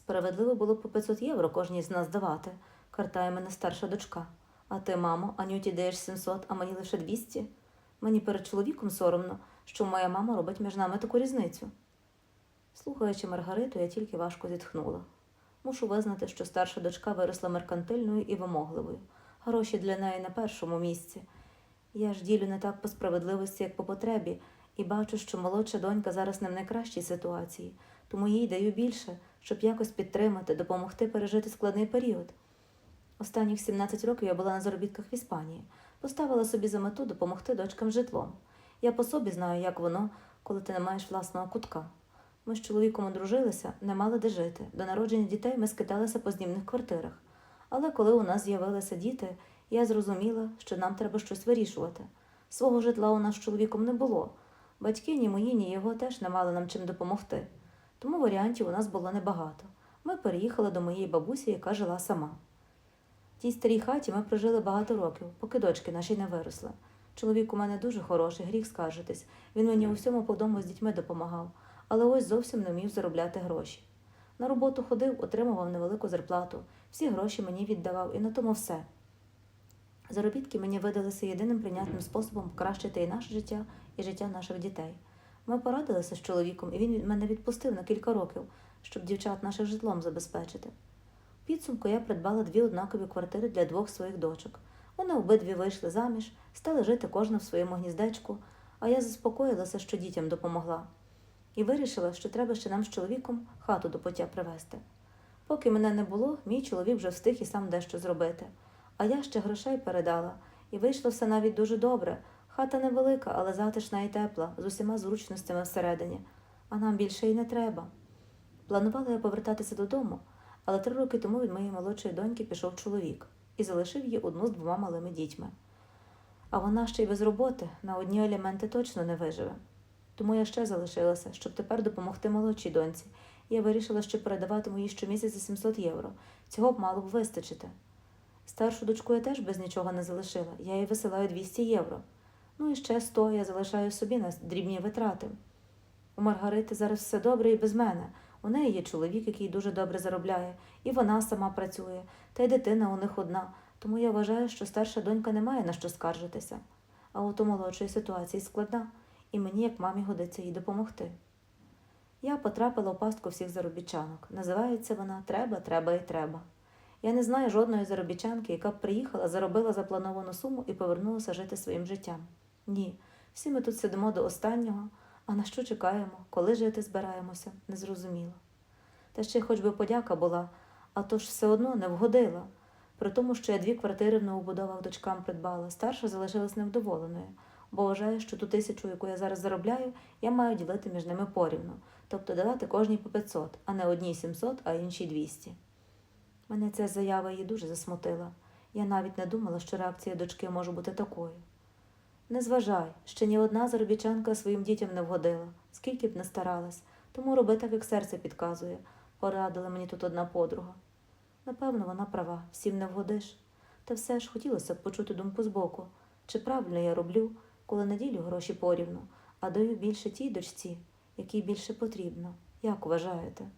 Справедливо було по 500 євро кожній з нас давати, картає мене старша дочка. А ти, мамо, Анюті даєш 700, а мені лише 200? Мені перед чоловіком соромно, що моя мама робить між нами таку різницю. Слухаючи Маргариту, я тільки важко зітхнула. Мушу визнати, що старша дочка виросла меркантильною і вимогливою. Гроші для неї на першому місці. Я ж ділю не так по справедливості, як по потребі, і бачу, що молодша донька зараз не в найкращій ситуації, тому їй даю більше, щоб якось підтримати, допомогти пережити складний період. Останніх 17 років я була на заробітках в Іспанії, поставила собі за мету допомогти дочкам житлом. Я по собі знаю, як воно, коли ти не маєш власного кутка. Ми з чоловіком одружилися, не мали де жити. До народження дітей ми скиталися по знімних квартирах. Але коли у нас з'явилися діти, я зрозуміла, що нам треба щось вирішувати. Свого житла у нас з чоловіком не було. Батьки ні мої, ні його теж не мали нам чим допомогти. Тому варіантів у нас було небагато. Ми переїхали до моєї бабусі, яка жила сама. В тій старій хаті ми прожили багато років, поки дочки наші не виросли. Чоловік у мене дуже хороший, гріх скаржитись. Він мені у всьому по дому з дітьми допомагав, але ось зовсім не вмів заробляти гроші. На роботу ходив, отримував невелику зарплату, всі гроші мені віддавав, і на тому все. Заробітки мені видалися єдиним прийнятним способом покращити і наше життя, і життя наших дітей. Ми порадилися з чоловіком, і він мене відпустив на кілька років, щоб дівчат наших житлом забезпечити. В підсумку я придбала дві однакові квартири для двох своїх дочок. Вони обидві вийшли заміж, стали жити кожна в своєму гніздечку, а я заспокоїлася, що дітям допомогла, і вирішила, що треба ще нам з чоловіком хату до поття привезти. Поки мене не було, мій чоловік вже встиг і сам дещо зробити. А я ще грошей передала, і вийшло все навіть дуже добре. Хата невелика, але затишна і тепла, з усіма зручностями всередині, а нам більше й не треба. Планувала я повертатися додому, але три роки тому від моєї молодшої доньки пішов чоловік і залишив її одну з двома малими дітьми. А вона ще й без роботи на одні елементи точно не виживе. Тому я ще залишилася, щоб тепер допомогти молодшій доньці. Я вирішила, що передаватиму їй щомісяця 700 євро. Цього б мало б вистачити. Старшу дочку я теж без нічого не залишила. Я їй висилаю 200 євро. Ну і ще 100 я залишаю собі на дрібні витрати. У Маргарити зараз все добре і без мене. У неї є чоловік, який дуже добре заробляє, і вона сама працює, та й дитина у них одна, тому я вважаю, що старша донька не має на що скаржитися. А от у молодшої ситуації складна, і мені, як мамі, годиться їй допомогти. Я потрапила у пастку всіх заробітчанок. Називається вона Треба, треба і треба. Я не знаю жодної заробітчанки, яка б приїхала, заробила заплановану суму і повернулася жити своїм життям. Ні, всі ми тут сидимо до останнього, а на що чекаємо, коли жити збираємося, незрозуміло. Та ще хоч би подяка була, а то ж все одно не вгодила. При тому, що я дві квартири в новобудовах дочкам придбала, старша залишилась невдоволеною, бо вважає, що ту тисячу, яку я зараз заробляю, я маю ділити між ними порівну, тобто давати кожній по 500, а не одній 700, а іншій 200. Мене ця заява її дуже засмутила. Я навіть не думала, що реакція дочки може бути такою. Не зважай, ще ні одна заробітчанка своїм дітям не вгодила, скільки б не старалась, тому роби так, як серце підказує, порадила мені тут одна подруга. Напевно, вона права, всім не вгодиш. Та все ж хотілося б почути думку збоку, чи правильно я роблю, коли не ділю гроші порівну, а даю більше тій дочці, якій більше потрібно. Як вважаєте?